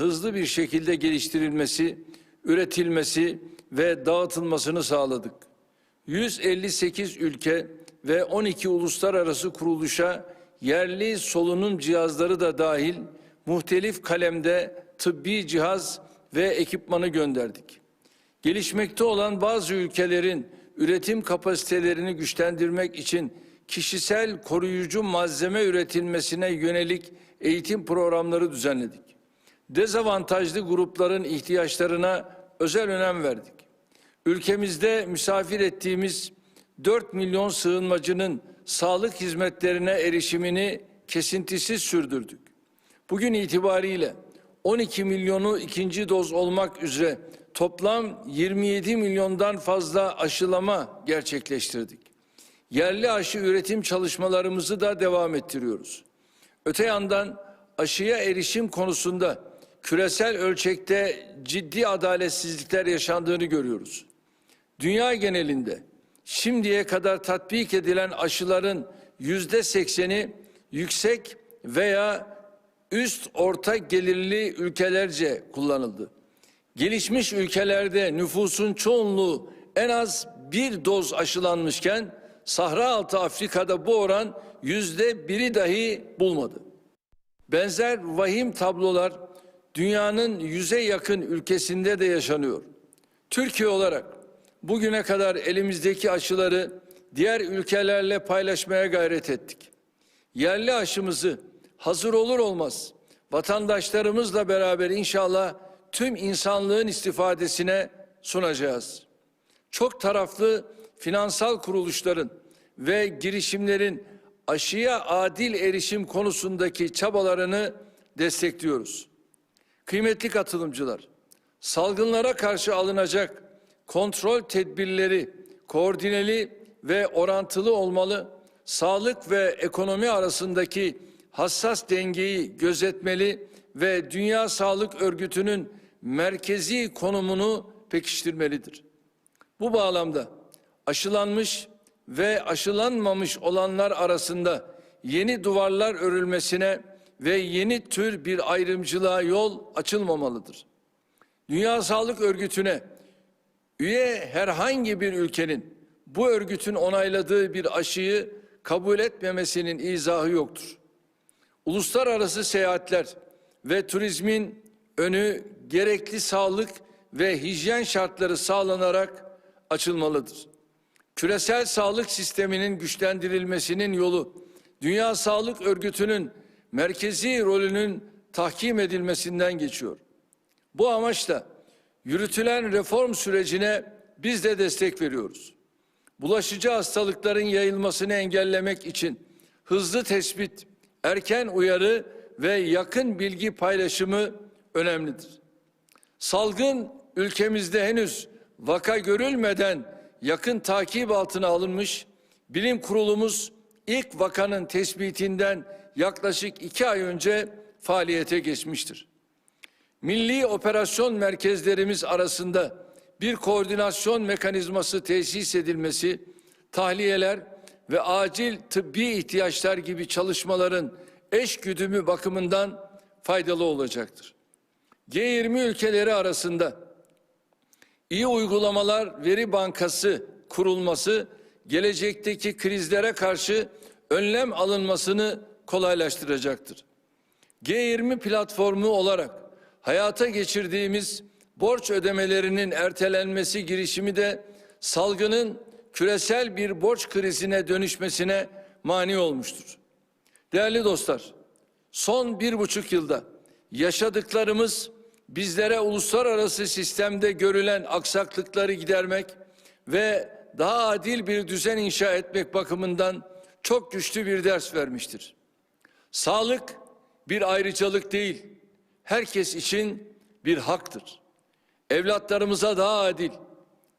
hızlı bir şekilde geliştirilmesi, üretilmesi ve dağıtılmasını sağladık. 158 ülke ve 12 uluslararası kuruluşa yerli solunum cihazları da dahil muhtelif kalemde tıbbi cihaz ve ekipmanı gönderdik. Gelişmekte olan bazı ülkelerin üretim kapasitelerini güçlendirmek için kişisel koruyucu malzeme üretilmesine yönelik eğitim programları düzenledik. Dezavantajlı grupların ihtiyaçlarına özel önem verdik. Ülkemizde misafir ettiğimiz 4 milyon sığınmacının sağlık hizmetlerine erişimini kesintisiz sürdürdük. Bugün itibariyle 12 milyonu ikinci doz olmak üzere toplam 27 milyondan fazla aşılama gerçekleştirdik. Yerli aşı üretim çalışmalarımızı da devam ettiriyoruz. Öte yandan aşıya erişim konusunda küresel ölçekte ciddi adaletsizlikler yaşandığını görüyoruz. Dünya genelinde şimdiye kadar tatbik edilen aşıların yüzde sekseni yüksek veya üst orta gelirli ülkelerce kullanıldı. Gelişmiş ülkelerde nüfusun çoğunluğu en az bir doz aşılanmışken Sahra altı Afrika'da bu oran yüzde biri dahi bulmadı. Benzer vahim tablolar dünyanın yüze yakın ülkesinde de yaşanıyor. Türkiye olarak bugüne kadar elimizdeki aşıları diğer ülkelerle paylaşmaya gayret ettik. Yerli aşımızı hazır olur olmaz vatandaşlarımızla beraber inşallah tüm insanlığın istifadesine sunacağız. Çok taraflı finansal kuruluşların ve girişimlerin aşıya adil erişim konusundaki çabalarını destekliyoruz. Kıymetli katılımcılar, salgınlara karşı alınacak kontrol tedbirleri koordineli ve orantılı olmalı, sağlık ve ekonomi arasındaki hassas dengeyi gözetmeli ve Dünya Sağlık Örgütü'nün merkezi konumunu pekiştirmelidir. Bu bağlamda aşılanmış ve aşılanmamış olanlar arasında yeni duvarlar örülmesine ve yeni tür bir ayrımcılığa yol açılmamalıdır. Dünya Sağlık Örgütü'ne üye herhangi bir ülkenin bu örgütün onayladığı bir aşıyı kabul etmemesinin izahı yoktur. Uluslararası seyahatler ve turizmin önü gerekli sağlık ve hijyen şartları sağlanarak açılmalıdır. Küresel sağlık sisteminin güçlendirilmesinin yolu Dünya Sağlık Örgütü'nün merkezi rolünün tahkim edilmesinden geçiyor. Bu amaçla yürütülen reform sürecine biz de destek veriyoruz. Bulaşıcı hastalıkların yayılmasını engellemek için hızlı tespit, erken uyarı ve yakın bilgi paylaşımı önemlidir. Salgın ülkemizde henüz vaka görülmeden yakın takip altına alınmış, bilim kurulumuz ilk vakanın tespitinden yaklaşık iki ay önce faaliyete geçmiştir. Milli operasyon merkezlerimiz arasında bir koordinasyon mekanizması tesis edilmesi, tahliyeler ve acil tıbbi ihtiyaçlar gibi çalışmaların eş güdümü bakımından faydalı olacaktır. G20 ülkeleri arasında iyi uygulamalar veri bankası kurulması gelecekteki krizlere karşı önlem alınmasını kolaylaştıracaktır. G20 platformu olarak hayata geçirdiğimiz borç ödemelerinin ertelenmesi girişimi de salgının küresel bir borç krizine dönüşmesine mani olmuştur. Değerli dostlar, son bir buçuk yılda yaşadıklarımız bizlere uluslararası sistemde görülen aksaklıkları gidermek ve daha adil bir düzen inşa etmek bakımından çok güçlü bir ders vermiştir. Sağlık bir ayrıcalık değil, herkes için bir haktır. Evlatlarımıza daha adil,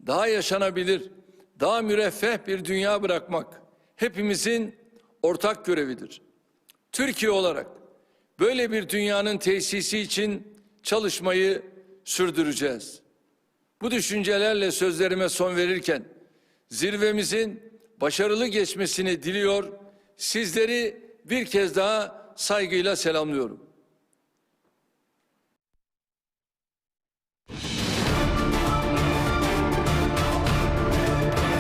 daha yaşanabilir, daha müreffeh bir dünya bırakmak hepimizin ortak görevidir. Türkiye olarak böyle bir dünyanın tesisi için çalışmayı sürdüreceğiz. Bu düşüncelerle sözlerime son verirken zirvemizin başarılı geçmesini diliyor, sizleri bir kez daha saygıyla selamlıyorum.